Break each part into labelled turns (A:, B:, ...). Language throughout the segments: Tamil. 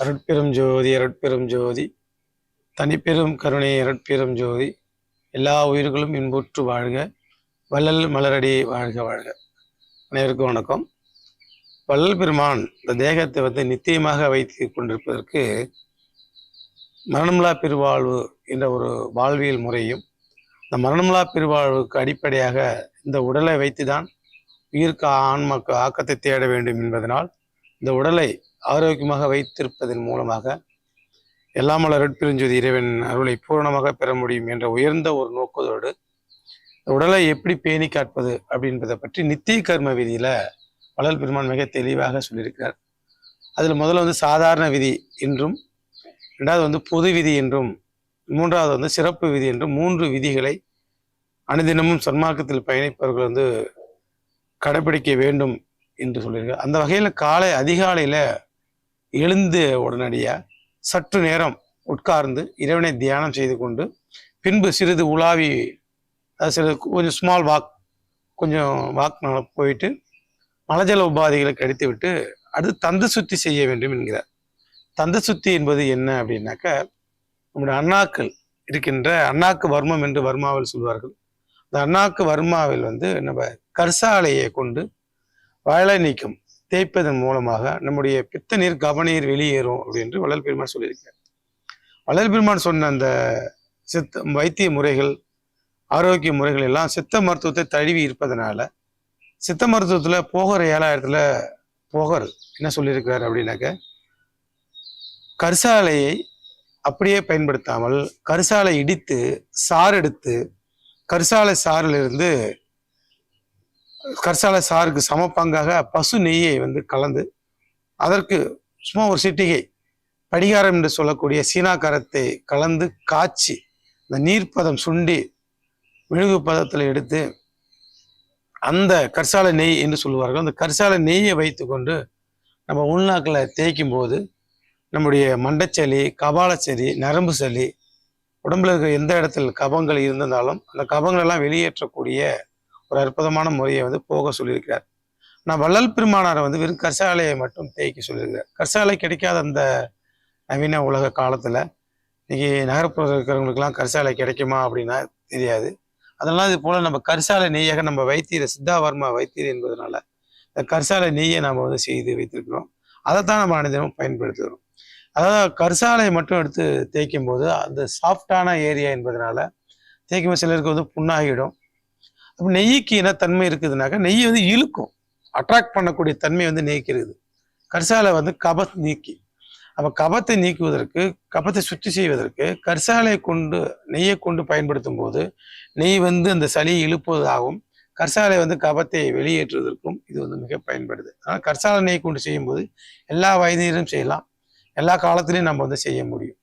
A: அருட்பெரும் ஜோதி அருட்பெரும் ஜோதி. தனிப்பெரும் கருணை அருட்பெரும் ஜோதி. எல்லா உயிர்களும் இன்புற்று வாழ்க. வள்ளல் மலரடி வாழ்க வாழ்க. அனைவருக்கும் வணக்கம். வள்ளல் பெருமான் இந்த தேகத்தை வந்து நித்தியமாக வைத்து கொண்டிருப்பதற்கு மரணமில்லா பெருவாழ்வு என்ற ஒரு வாழ்வியல் முறையும் இந்த மரணமில்லா பெருவாழ்வுக்கு அடிப்படையாக இந்த உடலை வைத்துதான் உயிருக்கு ஆன்மக்கு ஆக்கத்தை தேட வேண்டும் என்பதனால் இந்த உடலை ஆரோக்கியமாக வைத்திருப்பதன் மூலமாக எல்லாம் வல்ல அருட்பெருஞ்சோதி இறைவன் அருளை பூரணமாக பெற முடியும் என்ற உயர்ந்த ஒரு நோக்கத்தோடு உடலை எப்படி பேணி காட்பது அப்படின்றத பற்றி நித்திய கர்ம விதியில் வளர் பெருமான் மிக தெளிவாக சொல்லியிருக்கிறார். அதில் முதல்ல வந்து சாதாரண விதி என்றும் ரெண்டாவது வந்து பொது விதி என்றும் மூன்றாவது வந்து சிறப்பு விதி என்றும் மூன்று விதிகளை அனுதினமும் சன்மார்க்கத்தில் பயணிப்பவர்கள் வந்து கடைபிடிக்க வேண்டும் என்று சொல்லியிருக்கார். அந்த வகையில் காலை அதிகாலையில் எழுந்து உடனடியாக சற்று நேரம் உட்கார்ந்து இறைவனை தியானம் செய்து கொண்டு பின்பு சிறிது உலாவி அது கொஞ்சம் ஸ்மால் வாக் கொஞ்சம் வாக் போயிட்டு மலஜல உபாதைகளை கடித்து விட்டு அடுத்து தந்து சுத்தி செய்ய வேண்டும் என்கிறார். தந்த சுத்தி என்பது என்ன அப்படின்னாக்க நம்முடைய அண்ணாக்கள் இருக்கின்ற அண்ணாக்கு வர்மம் என்று வர்மாவில் சொல்வார்கள். அந்த அண்ணாக்கு வர்மாவில் வந்து நம்ம கர்சாலையை கொண்டு வயலை நீக்கம் தேய்ப்பதன் மூலமாக நம்முடைய பித்த நீர் கவனீர் வெளியேறும் அப்படின்னு வள்ளல் பெருமான் சொல்லியிருக்கார் வள்ளல் பெருமான் சொன்ன அந்த சித்த வைத்திய முறைகள் ஆரோக்கிய முறைகள் எல்லாம் சித்த மருத்துவத்தை தழுவி இருப்பதனால சித்த மருத்துவத்தில் போகிற ஏழாயிரத்தில் போகர் என்ன சொல்லியிருக்கிறார் அப்படின்னாக்க கரிசாலையை அப்படியே பயன்படுத்தாமல் கரிசாலை இடித்து சாறு எடுத்து கரிசாலை சாறிலிருந்து கரிசாலை சாருக்கு சமப்பங்காக பசு நெய்யை வந்து கலந்து அதற்கு சும்மா ஒரு சிட்டிகை படிகாரம் என்று சொல்லக்கூடிய சீனாக்காரத்தை கலந்து காய்ச்சி இந்த நீர்ப்பதம் சுண்டி மெழுகு பதத்தில் எடுத்து அந்த கரிசாலை நெய் என்று சொல்லுவார்கள். அந்த கரிசாலை நெய்யை வைத்துக்கொண்டு நம்ம உள்நாக்கில் தேய்க்கும் போது நம்முடைய மண்டச்சளி கபாலச்சளி நரம்பு சளி உடம்புல இருக்கிற எந்த இடத்தில் கபங்கள் இருந்திருந்தாலும் அந்த கபங்களெல்லாம் வெளியேற்றக்கூடிய ஒரு அற்புதமான முறையை வந்து போக சொல்லியிருக்கிறார். நான் வள்ளல் பெருமானாரை வந்து வெறும் கற்சாலையை மட்டும் தேய்க்க சொல்லியிருக்கிறார் கரிசாலை கிடைக்காத அந்த நவீன உலக காலத்தில் இன்னைக்கு நகர்ப்புறத்தில் இருக்கிறவங்களுக்குலாம் கரிசாலை கிடைக்குமா அப்படின்னா தெரியாது. அதெல்லாம் இது போல் நம்ம கரிசாலை நெய்யாக நம்ம வைத்தியர் சித்தாவர்மா வைத்தியர் என்பதனால இந்த கரிசாலை நெய்யை நம்ம வந்து செய்து வைத்திருக்கிறோம். அதைத்தான் நம்ம அனைதினமும் பயன்படுத்துகிறோம். அதாவது கற்சாலையை மட்டும் எடுத்து தேய்க்கும் போது அந்த சாஃப்டான ஏரியா என்பதனால தேய்க்கும் சிலருக்கு வந்து புண்ணாகிடும். அப்போ நெய்க்கு என்ன தன்மை இருக்குதுனாக்கா நெய் வந்து இழுக்கும். அட்ராக்ட் பண்ணக்கூடிய தன்மை வந்து நெய்க்கு இருக்குது. கரிசாலை வந்து கபத் நீக்கி. அப்போ கபத்தை நீக்குவதற்கு கபத்தை சுற்றி செய்வதற்கு கரிசாலையை கொண்டு நெய்யை கொண்டு பயன்படுத்தும் போது நெய் வந்து அந்த சளியை இழுப்பதாகவும் கரிசாலை வந்து கபத்தை வெளியேற்றுவதற்கும் இது வந்து மிக பயன்படுது. ஆனால் கரிசாலை நெய் கொண்டு செய்யும்போது எல்லா வயதினரும் செய்யலாம். எல்லா காலத்திலையும் நம்ம வந்து செய்ய முடியும்.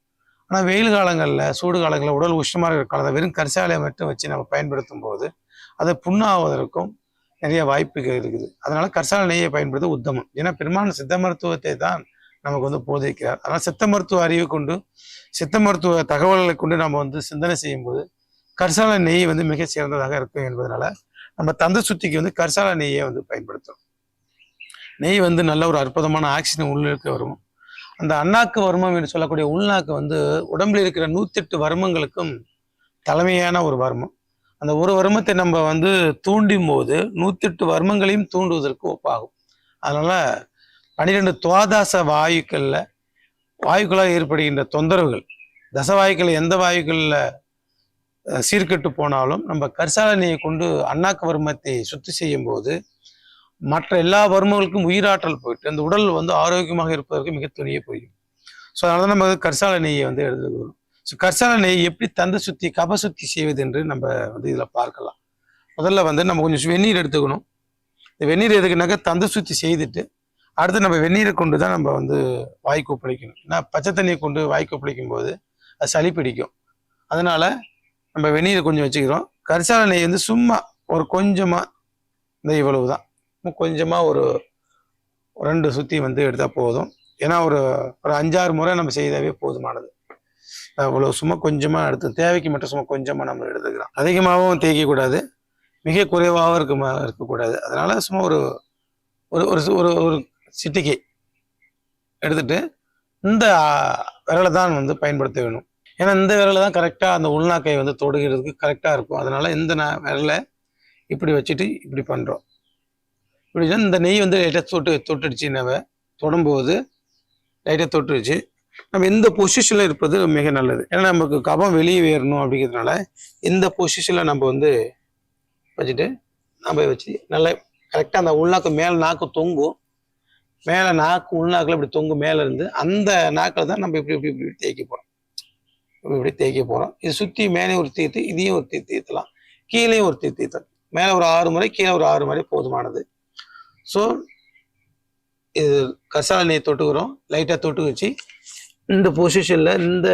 A: ஆனால் வெயில் காலங்களில் சூடு காலங்களில் உடல் உஷ்ணமாக இருக்கிற காலத்தில் வெறும் கரிசாலையை மட்டும் வச்சு நம்ம பயன்படுத்தும் போது அது புண்ணாவதற்கும் நிறைய வாய்ப்புகள் இருக்குது. அதனால கரிசாலை நெய்யை பயன்படுத்த உத்தமம். ஏன்னா பெரும்பாலும் சித்த மருத்துவத்தை தான் நமக்கு வந்து போதிக்கிறார். அதனால் சித்த மருத்துவ அறிவை கொண்டு சித்த மருத்துவ தகவல்களை கொண்டு நம்ம வந்து சிந்தனை செய்யும்போது கரிசாலை நெய் வந்து மிக சிறந்ததாக இருக்கும் என்பதனால நம்ம தந்த சுத்திக்கு வந்து கரிசாலை நெய்யை வந்து பயன்படுத்தும் நெய் வந்து நல்ல ஒரு அற்புதமான ஆக்சிஜன் உள்ளிருக்க வரும். அந்த அண்ணாக்கு வர்மம் என்று சொல்லக்கூடிய உள்நாக்கு வந்து உடம்புல இருக்கிற நூத்தெட்டு வர்மங்களுக்கும் தலைமையான ஒரு வர்மம். அந்த ஒரு வர்மத்தை நம்ம வந்து தூண்டும் போது நூத்தெட்டு வர்மங்களையும் தூண்டுவதற்கு ஒப்பாகும். அதனால பன்னிரெண்டு துவாதாச வாயுக்களில் வாயுக்களால் ஏற்படுகின்ற தொந்தரவுகள் தசவாயுக்கள் எந்த வாயுக்களில் சீர்கெட்டு போனாலும் நம்ம கரிசாலனையை கொண்டு அண்ணாக்கு வர்மத்தை சுத்தி செய்யும் போது மற்ற எல்லா வர்மங்களுக்கும் உயிராற்றல் போயிட்டு அந்த உடல் வந்து ஆரோக்கியமாக இருப்பதற்கு மிக துணிய போயிடும் ஸோ அதனால நம்ம கரிசாலனையை வந்து எடுத்துக்கிறோம் ஸோ கரிசால நெய் எப்படி தந்த சுத்தி கப சுத்தி செய்வது என்று நம்ம வந்து இதில் பார்க்கலாம். முதல்ல வந்து நம்ம கொஞ்சம் வெந்நீர் எடுத்துக்கணும். இந்த வெந்நீர் எதுக்குனாக்கா தந்த சுத்தி செய்துட்டு அடுத்து நம்ம வெந்நீரை கொண்டு தான் நம்ம வந்து வாய் கொப்பளிக்கணும். ஏன்னா பச்சை தண்ணியை கொண்டு வாய் கொப்பளிக்கும் போது அது சளி பிடிக்கும். அதனால் நம்ம வெந்நீரை கொஞ்சம் வச்சுக்கிறோம். கரிசால நெய் வந்து சும்மா ஒரு கொஞ்சமாக இந்த இவ்வளவு தான் கொஞ்சமாக ஒரு ரெண்டு சுற்றி வந்து எடுத்தால் போதும். ஏன்னா ஒரு ஒரு அஞ்சாறு முறை நம்ம செய்தாவே போதுமானது. அவ்வளோ சும்மா கொஞ்சமாக எடுத்து தேவைக்கு மட்டும் சும்மா கொஞ்சமாக நம்ம எடுத்துக்கலாம் அதிகமாகவும் தேய்க்கக்கூடாது. மிக குறைவாகவும் இருக்க இருக்கக்கூடாது. அதனால் சும்மா ஒரு ஒரு ஒரு ஒரு ஒரு சிட்டிகை எடுத்துட்டு இந்த விரலை தான் வந்து பயன்படுத்த வேணும். ஏன்னா இந்த விரலை தான் கரெக்டாக அந்த உள்நாக்கை வந்து தொடுகிறதுக்கு கரெக்டாக இருக்கும். அதனால் இந்த ந- விரலை இப்படி வச்சுட்டு இப்படி பண்ணுறோம் இப்படி இந்த நெய் வந்து லைட்டாக தொட்டு தொட்டுடுச்சு நம்ம. தொடும்போது லைட்டாக தொட்டுடுச்சு. நம்ம இந்த பொசிஷனில் இருப்பது மிக நல்லது. ஏன்னா நமக்கு கபம் வெளியே வேறணும் அப்படிங்கிறதுனால இந்த பொசிஷனில் நம்ம வந்து வச்சுட்டு நம்ம வச்சு நல்லா கரெக்டாக அந்த உள்நாக்கு மேலே நாக்கு தொங்கும். மேலே நாக்கு உள்நாக்கில் இப்படி தொங்கும் மேலே இருந்து அந்த நாக்கில் தான் நம்ம இப்படி இப்படி இப்படி தேய்க்க போகிறோம் இப்படி இப்படி தேய்க்க போகிறோம் இது சுற்றி மேலே ஒரு தீர்த்து இதையும் ஒரு தீர்த்து தீர்த்தலாம் கீழேயும் ஒரு தீர்த்து தீர்த்தலாம் மேலே ஒரு ஆறு முறை கீழே ஒரு ஆறு முறை போதுமானது. ஸோ இது கசால தொட்டுக்கிறோம். லைட்டாக தொட்டு வச்சு இந்த பொசிஷனில் இந்த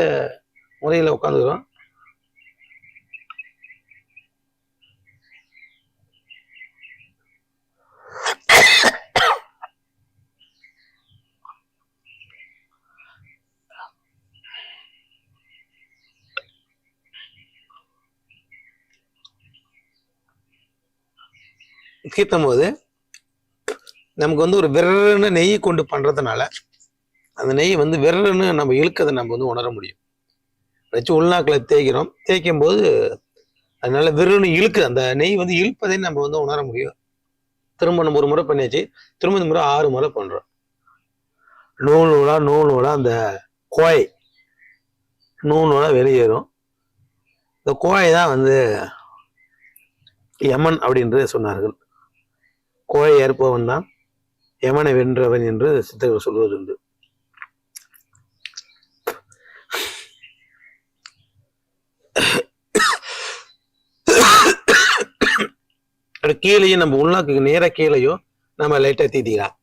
A: முறையில் உட்காந்துக்கிறோம் கீர்த்தும் போது நமக்கு வந்து ஒரு விரன்னு நெய் கொண்டு பண்ணுறதுனால அந்த நெய் வந்து விரன்னு நம்ம இழுக்கதை நம்ம வந்து உணர முடியும். வச்சு உள்நாக்கில் தேய்க்கிறோம். தேய்க்கும் போது அதனால விரன்னு இழுக்கு அந்த நெய் வந்து இழுப்பதை நம்ம வந்து உணர முடியும். திரும்ப நம்ம ஒரு முறை பண்ணியாச்சு. திரும்ப இந்த முறை ஆறு முறை பண்ணுறோம் நூல் நூலாக நூல் நூலாக அந்த கோய் நூல் நூலாக வெளியேறும். இந்த கோயை தான் வந்து யமன் அப்படின்று சொன்னார்கள். கோயை ஏற்பவன் தான் யமனை வென்றவன் என்று சித்தர்கள் சொல்வதுண்டு. அது கீழேயும் நம்ம உள்நாக்கு நேர கீழேயும் நம்ம லைட்டா தீட்டிக்கலாம்.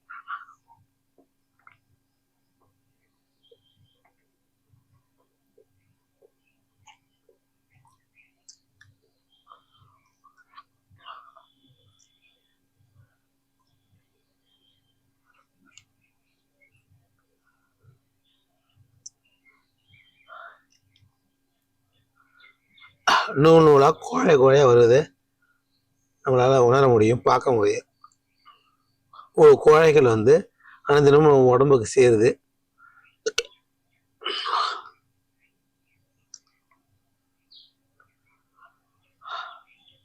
A: நூல் நூலாக கோழை கோழையாக வருது. நம்மளால் உணர முடியும் பார்க்க முடியும். ஒரு கோழைகள் வந்து அனைத்தினமும் நம்ம உடம்புக்கு சேருது.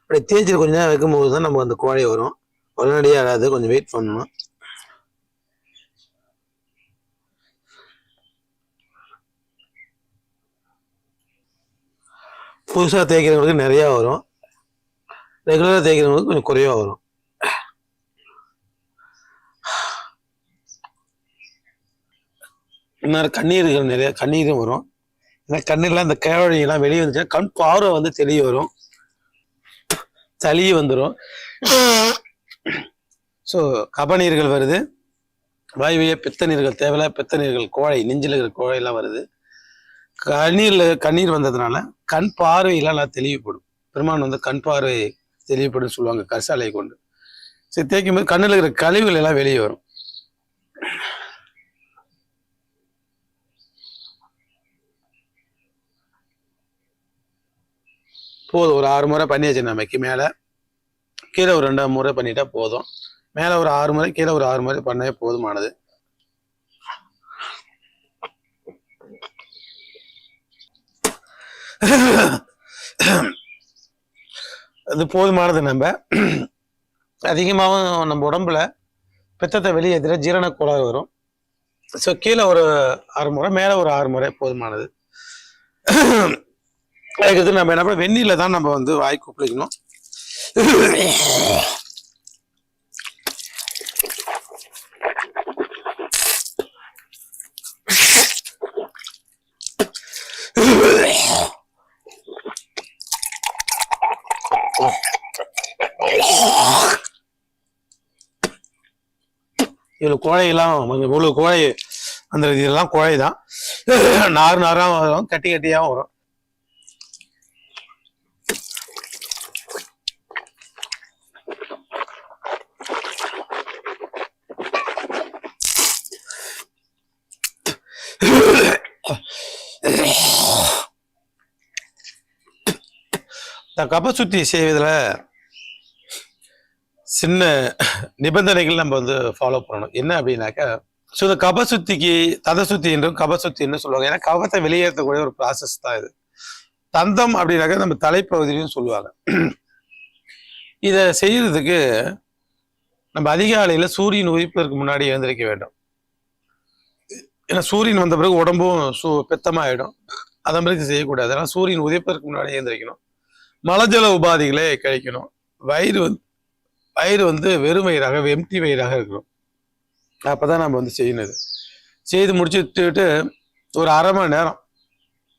A: அப்படி தேய்ச்சி கொஞ்ச நேரம் வைக்கும்போது தான் நம்ம அந்த கோழை வரும். உடனடியாக வராது கொஞ்சம் வெயிட் பண்ணணும். புதுசாக தேய்க்கிறவங்களுக்கு நிறையா வரும். ரெகுலராக தேய்க்கிறவங்களுக்கு கொஞ்சம் குறைவாக வரும். இன்னும் கண்ணீர்கள் நிறைய கண்ணீரும் வரும். ஏன்னா கண்ணீர்லாம் இந்த கேவழியெல்லாம் வெளியே வந்துச்சுன்னா கண் பார்வை வந்து தெளிய வரும். சளி வந்துடும் ஸோ கபநீர்கள் வருது. வாயுவிய பித்த நீர்கள் தேவையில்ல பித்த நீர்கள் கோழை நெஞ்சில் இருக்கிற கோழையெல்லாம் வருது. கண்ணீரில் கண்ணீர் வந்ததுனால கண் பார்வையெல்லாம் நல்லா தெளிவுபடும். பெருமான் வந்து கண் பார்வை தெளிவுபடும் சொல்லுவாங்க கரிசாலை கொண்டு. சரி தேய்க்கும் போது கண்ணில் இருக்கிற கழிவுகள் எல்லாம் வெளியே வரும். போதும் ஒரு ஆறு முறை பண்ணியாச்சு நமக்கு. மேலே கீழே ஒரு ரெண்டாம் முறை பண்ணிட்டா போதும். மேலே ஒரு ஆறு முறை கீழே ஒரு ஆறு முறை பண்ணவே போதுமானது. அது போதுமானது நம்ம. அதிகமாகவும் நம்ம உடம்புல பித்தத்தை வெளியேற்றின ஜீரண கோளாறு வரும். ஸோ கீழே ஒரு ஆறு முறை மேலே ஒரு ஆறு முறை போதுமானது. அதுக்கு நம்ம என்ன பண்ண வெந்நீரில் தான் நம்ம வந்து வாய் குப்பிளிக்கணும் இவ்வளோ கோழையெல்லாம் வந்து இவ்வளோ கோழை அந்த இதெல்லாம் கோழை தான் நார் நாராக வரும் கட்டி கட்டியாகவும் வரும். இந்த கப சுத்தி செய்வதில் சின்ன நிபந்தனைகள் நம்ம வந்து ஃபாலோ பண்ணணும். என்ன அப்படின்னாக்கா ஸோ இந்த கபசுத்திக்கு ததசுத்தி என்றும் கபசுத்தி என்று சொல்லுவாங்க. ஏன்னா கபத்தை வெளியேற்றக்கூடிய ஒரு ப்ராசஸ் தான் இது. தந்தம் அப்படின்னாக்கா நம்ம தலைப்பகுதியிலும் சொல்லுவாங்க. இதை செய்யறதுக்கு நம்ம அதிகாலையில சூரியன் உதிப்பதற்கு முன்னாடி எழுந்திருக்க வேண்டும். ஏன்னா சூரியன் வந்த பிறகு உடம்பும் சூ பெத்தமாயிடும். அதன் பிறகு செய்யக்கூடாது? ஆனால் சூரியன் உதிப்பதற்கு முன்னாடி எழுந்திரிக்கணும். மலஜல உபாதிகளை கழிக்கணும். வயிறு வந்து வயிறு வந்து வெறும் வயிறாக எம்டி வயிறாக இருக்கணும். அப்போ தான் நம்ம வந்து செய்யணும் செய்து முடிச்சுட்டு ஒரு அரை மணி நேரம்.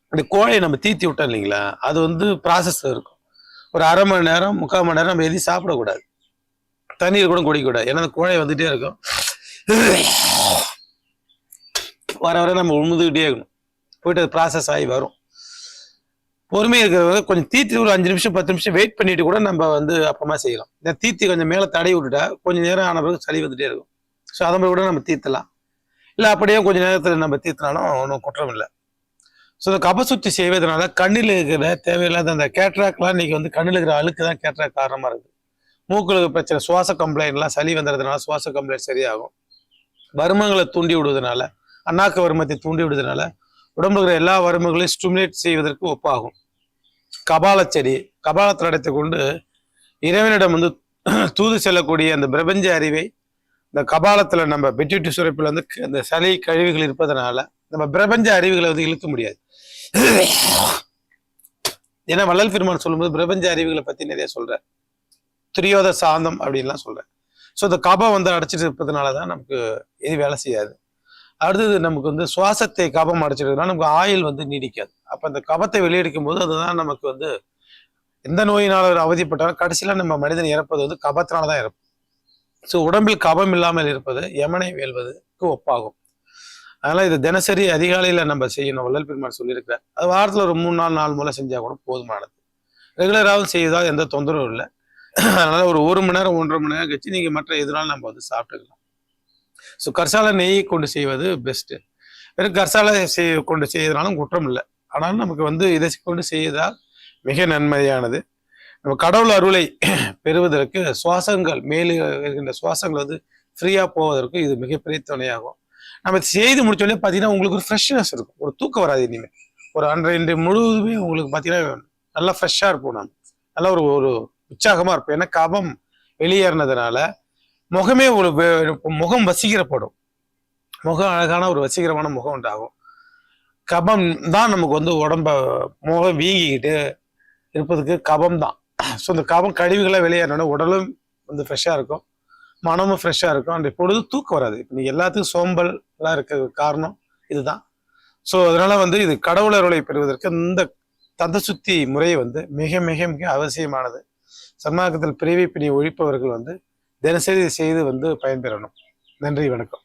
A: அப்படி கோழையை நம்ம தீத்தி விட்டோம் இல்லைங்களா? அது வந்து ப்ராசஸ் இருக்கும். ஒரு அரை மணி நேரம் முக்கால் மணி நேரம் நம்ம எதையும் சாப்பிடக்கூடாது. தண்ணீர் கூட குடிக்கக்கூடாது. ஏன்னா அந்த கோழை வந்துட்டே இருக்கும். வர வர நம்ம உழுந்துக்கிட்டே இருக்கணும். போயிட்டு அது ப்ராசஸ் ஆகி வரும். பொறுமையாக இருக்கிறவங்க கொஞ்சம் தீத்தி ஒரு அஞ்சு நிமிஷம் பத்து நிமிஷம் வெயிட் பண்ணிட்டு கூட நம்ம வந்து அப்புறமா செய்யலாம். இந்த தீத்தி கொஞ்சம் மேலே தடை விட்டுட்டா கொஞ்சம் நேரம் ஆன பிறகு சளி வந்துட்டே இருக்கும். ஸோ அதை மாதிரி கூட நம்ம தீர்த்தலாம். இல்லை அப்படியே கொஞ்சம் நேரத்தில் நம்ம தீர்த்தினாலும் ஒன்றும் குற்றம் இல்லை. ஸோ இந்த கபசுத்தி செய்வதனால கண்ணில் இருக்கிற தேவையில்லாத அந்த கேட்ராக்லாம் இன்னைக்கு வந்து கண்ணில் இருக்கிற அழுக்கு தான் கேட்ராக் காரணமாக இருக்குது மூக்களுக்கு பிரச்சனை சுவாச கம்ப்ளைண்ட்லாம் சளி வந்துடுறதுனால சுவாச கம்ப்ளைண்ட் சரியாகும். வருமங்களை தூண்டி விடுவதனால அண்ணாக்க வருமத்தை தூண்டி விடுவதனால உடம்புல இருக்கிற எல்லா வருமங்களையும் ஸ்டிமுலேட் செய்வதற்கு ஒப்பாகும். கபால செடி கபாலத்தில் அடைத்து கொண்டு இறைவனிடம் வந்து தூது செல்லக்கூடிய அந்த பிரபஞ்ச அறிவை இந்த கபாலத்தில் நம்ம பெட்யூட்டி சுரப்பில் வந்து அந்த சளி கழிவுகள் இருப்பதனால நம்ம பிரபஞ்ச அறிவுகளை வந்து இழுக்க முடியாது. ஏன்னா வள்ளல் பெருமான் சொல்லும்போது பிரபஞ்ச அறிவுகளை பற்றி நிறைய சொல்கிறார் துரியோத சாந்தம் அப்படின்லாம் சொல்கிறேன் ஸோ இந்த கபம் வந்து அடைச்சிட்டு இருப்பதனால தான் நமக்கு இது வேலை செய்யாது. அடுத்தது நமக்கு வந்து சுவாசத்தை கபம் அடைச்சிருக்கிறதுனால நமக்கு ஆயில் வந்து நீடிக்காது. அப்போ அந்த கபத்தை வெளியெடுக்கும் போது அதுதான் நமக்கு வந்து எந்த நோயினால் ஒரு அவதிப்பட்டாலும் கடைசியில் நம்ம மனிதன் இறப்பது வந்து கபத்தினால தான் இறப்பு ஸோ உடம்பில் கபம் இல்லாமல் இருப்பது யமனை வேல்வதுக்கு ஒப்பாகும். அதனால் இது தினசரி அதிகாலையில் நம்ம செய்யணும். வள்ளல் பெருமாள் சொல்லியிருக்கிறார். அது வாரத்தில் ஒரு மூணு நாள் நாலு முறை செஞ்சால் கூட போதுமானது. ரெகுலராகவும் செய்தால் எந்த தொந்தரவும் இல்லை. அதனால் ஒரு ஒரு மணி நேரம் ஒன்றரை மணி நேரம் கழிச்சு நீங்கள் மற்ற எதுனாலும் நம்ம வந்து சாப்பிட்டுக்கலாம். ஸோ கர்சால நெய் கொண்டு செய்வது பெஸ்ட்டு வெறும் கர்சால செய் கொண்டு செய்யறதுனாலும் குற்றம் இல்லை. ஆனாலும் நமக்கு வந்து இதை கொண்டு செய்வதால் மிக நன்மையானது. நம்ம கடவுள் அருளை பெறுவதற்கு சுவாசங்கள் மேலே இருக்கின்ற சுவாசங்கள் வந்து ஃப்ரீயாக போவதற்கு இது மிகப்பெரிய துணையாகும். நம்ம செய்து முடிச்சோடனே பார்த்தீங்கன்னா உங்களுக்கு ஒரு ஃப்ரெஷ்னஸ் இருக்கும். ஒரு தூக்கம் வராது இனிமேல் ஒரு அன்றைய முழுவதுமே உங்களுக்கு பார்த்தீங்கன்னா நல்லா ஃப்ரெஷ்ஷாக இருப்போம் நம்ம நல்லா ஒரு ஒரு உற்சாகமாக இருப்போம். ஏன்னா கபம் வெளியேறினதுனால முகமே ஒரு முகம் வசீகரப்படும். முகம் அழகான ஒரு வசீகரமான முகம் உண்டாகும். கபம் தான் நமக்கு வந்து உடம்ப முகம் வீங்கிக்கிட்டு இருப்பதுக்கு கபம் தான். ஸோ இந்த கபம் கழிவுகளை வெளியேறினோட உடலும் வந்து ஃப்ரெஷ்ஷாக இருக்கும். மனமும் ஃப்ரெஷ்ஷாக இருக்கும். அண்ட் பொழுது தூக்கம் வராது. இப்போ நீங்கள் எல்லாத்துக்கும் சோம்பல் எல்லாம் இருக்க காரணம் இதுதான். ஸோ அதனால வந்து இது கடவுள் அருளை பெறுவதற்கு இந்த தந்த சுத்தி முறை வந்து மிக மிக மிக அவசியமானது. சன்மார்க்கத்தில் பிரிவை பிணி ஒழிப்பவர்கள் வந்து தினசரி செய்து வந்து பயன்பெறணும். நன்றி வணக்கம்.